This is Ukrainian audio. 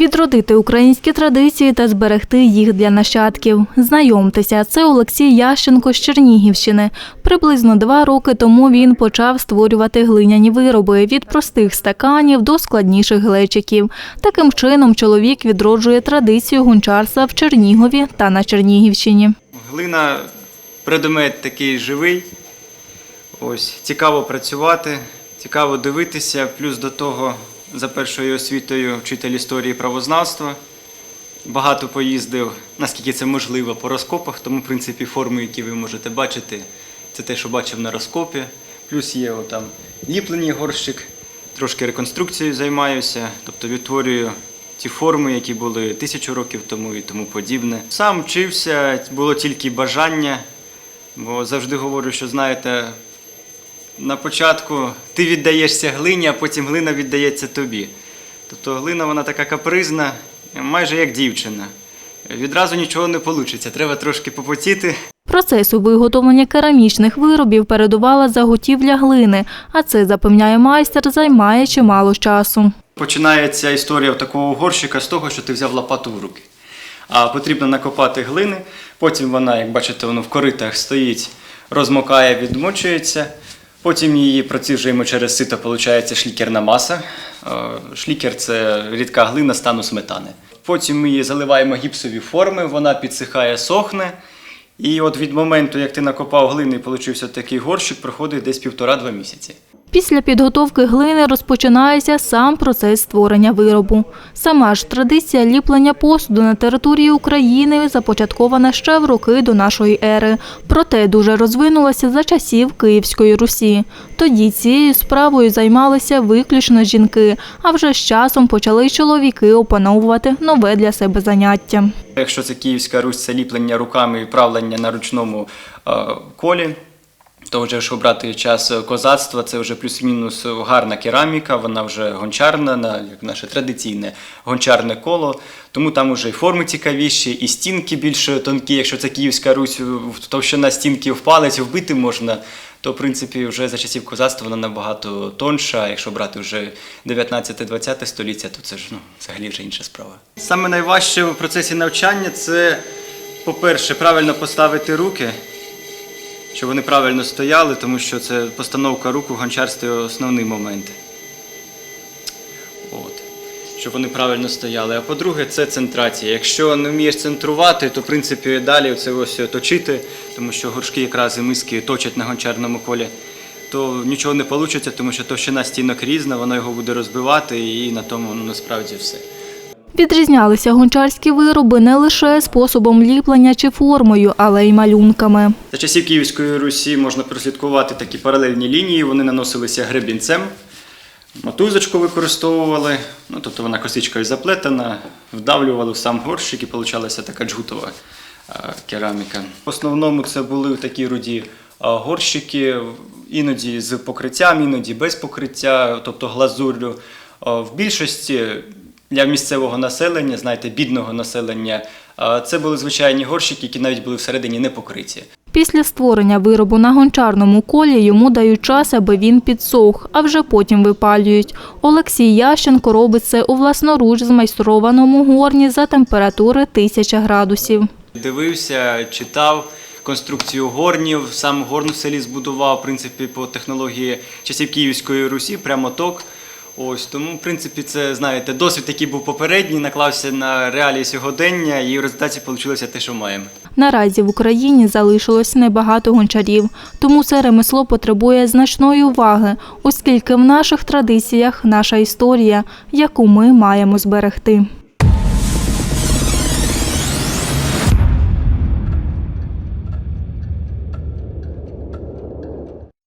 Відродити українські традиції та зберегти їх для нащадків. Знайомтеся, це Олексій Ященко з Чернігівщини. Приблизно два роки тому він почав створювати глиняні вироби від простих стаканів до складніших глечиків. Таким чином чоловік відроджує традицію гончарства в Чернігові та на Чернігівщині. Глина предмет такий живий. Ось, цікаво працювати, цікаво дивитися. Плюс до того, за першою освітою вчитель історії правознавства. Багато поїздив, наскільки це можливо, по розкопах, тому, в принципі, форми, які ви можете бачити, це те, що бачив на розкопі. Плюс є там ліплений горщик, трошки реконструкцією займаюся, тобто відтворюю ті форми, які були тисячу років тому і тому подібне. Сам вчився, було тільки бажання, бо завжди говорю, що знаєте, на початку ти віддаєшся глині, а потім глина віддається тобі. Тобто глина вона така капризна, майже як дівчина. Відразу нічого не вийде, треба трошки попотіти. Процесу виготовлення керамічних виробів передувала заготівля глини, а це, запевняє майстер, займає чимало часу. Починається історія такого горщика з того, що ти взяв лопату в руки. А потрібно накопати глини, потім вона, як бачите, воно в коритах стоїть, розмокає, відмочується. Потім її проціжуємо через сито, виходить шлікерна маса. Е, Шлікер це рідка глина стану сметани. Потім ми її заливаємо гіпсові форми, вона підсихає, сохне. І от від моменту, як ти накопав глини і получився такий горщик, проходить десь півтора-два місяці. Після підготовки глини розпочинається сам процес створення виробу. Сама ж традиція ліплення посуду на території України започаткована ще в роки до нашої ери, проте дуже розвинулася за часів Київської Русі. Тоді цією справою займалися виключно жінки, а вже з часом почали чоловіки опановувати нове для себе заняття. Якщо це Київська Русь, це ліплення руками і правлення на ручному е, колі. То вже якщо брати час козацтва, це вже плюс-мінус гарна кераміка, вона вже гончарна, як наше традиційне гончарне коло. Тому там вже і форми цікавіші, і стінки більш тонкі. Якщо це Київська Русь, товщина стінки в палець вбити можна, то в принципі вже за часів козацтва вона набагато тонша. Якщо брати вже 19-20 століття, то це ж ну, взагалі вже інша справа. Саме найважче в процесі навчання це, по-перше, правильно поставити руки щоб вони правильно стояли, тому що це постановка рук у гончарстві основний момент. От. Щоб вони правильно стояли. А по-друге, це центрація. Якщо не вмієш центрувати, то в принципі далі це ось точити, тому що горшки якраз і миски точать на гончарному колі, то нічого не вийде, тому що товщина стінок різна, воно його буде розбивати і на тому ну, насправді все. Відрізнялися гончарські вироби не лише способом ліплення чи формою, але й малюнками. За часів Київської Русі можна прослідкувати такі паралельні лінії, вони наносилися гребінцем, мотузочку використовували, ну, тобто вона косичкою заплетена, вдавлювали в сам горщик і получалася така джгутова кераміка. В основному це були такі руді горщики, іноді з покриттям, іноді без покриття, тобто глазур'ю. Е, В більшості для місцевого населення, знаєте, бідного населення, це були звичайні горщики, які навіть були всередині не покриті. Після створення виробу на гончарному колі йому дають час, аби він підсох, а вже потім випалюють. Олексій Ященко робить це у власноруч змайстрованому горні за температури 1000 градусів. Дивився, читав конструкцію горнів, сам горн в селі збудував, в принципі, по технології часів Київської Русі, прямо ток. Ось тому, в принципі, це знаєте, досвід, який був попередній, наклався на реалії сьогодення, і в результаті вийшло те, що маємо. Наразі в Україні залишилось небагато гончарів, тому це ремесло потребує значної уваги, оскільки в наших традиціях наша історія, яку ми маємо зберегти.